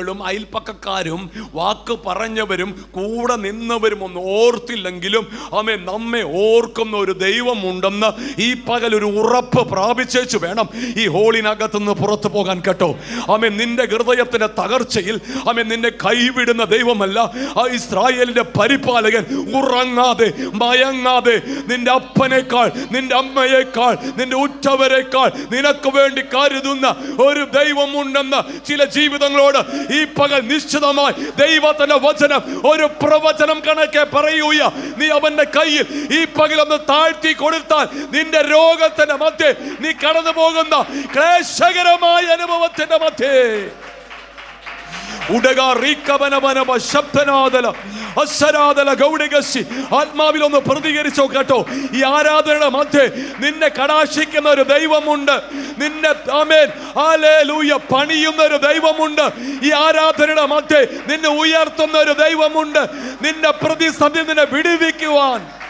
ും അയൽപ്പക്കാരും വാക്ക് പറഞ്ഞവരും കൂടെ നിന്നവരും ഒന്ന് ഓർത്തില്ലെങ്കിലും അമ്മ നമ്മെ ഓർക്കുന്ന ഒരു ദൈവമുണ്ടെന്ന് ഈ പകൽ ഒരു ഉറപ്പ് പ്രാപിച്ചേച്ചു വേണം ഈ ഹോളിനകത്ത് നിന്ന് പുറത്തു പോകാൻ കേട്ടോ. അമ്മ നിന്റെ ഹൃദയത്തിന്റെ തകർച്ചയിൽ അമ്മ നിന്നെ കൈവിടുന്ന ദൈവമല്ല. ആ ഇസ്രായേലിന്റെ പരിപാലകൻ ഉറങ്ങാതെ മയങ്ങാതെ നിന്റെ അപ്പനേക്കാൾ നിന്റെ അമ്മയേക്കാൾ നിന്റെ ഉറ്റവരെക്കാൾ നിനക്ക് വേണ്ടി കരുതുന്ന ഒരു ദൈവമുണ്ടെന്ന് ചില ജീവിതങ്ങളോട് ഈ പകൽ നിശ്ചിതമായി ദൈവത്തിന്റെ വചനം ഒരു പ്രവചനം കണക്കെ പറയൂയ നീ അവന്റെ കയ്യിൽ ഈ പകൽ ഒന്ന് താഴ്ത്തി കൊടുത്താൽ നിന്റെ രോഗത്തിന്റെ മധ്യേ നീ കടന്നു പോകുന്ന ക്ലേശകരമായ അനുഭവത്തിന്റെ മധ്യേ. ഉടക റീക്കവനവനവ ശബ്ദനാദല. അസരാദല ഗൗഡികശി ആത്മാവിൽ ഒന്ന് പ്രതികരിച്ചോ കേട്ടോ. ഈ ആരാധനയുടെ മധ്യേ നിന്നെ കടാശിക്കുന്ന ഒരു ദൈവമുണ്ട്. നിന്നെ ആമേൻ. ആലേലൂയ പണിയുന്ന ഒരു ദൈവമുണ്ട്. ഈ ആരാധനയുടെ മധ്യേ നിന്നെ ഉയർത്തുന്ന ഒരു ദൈവമുണ്ട്. നിന്റെ പ്രതിസന്ധി നിന്നെ വിടുവിക്കുവാൻ.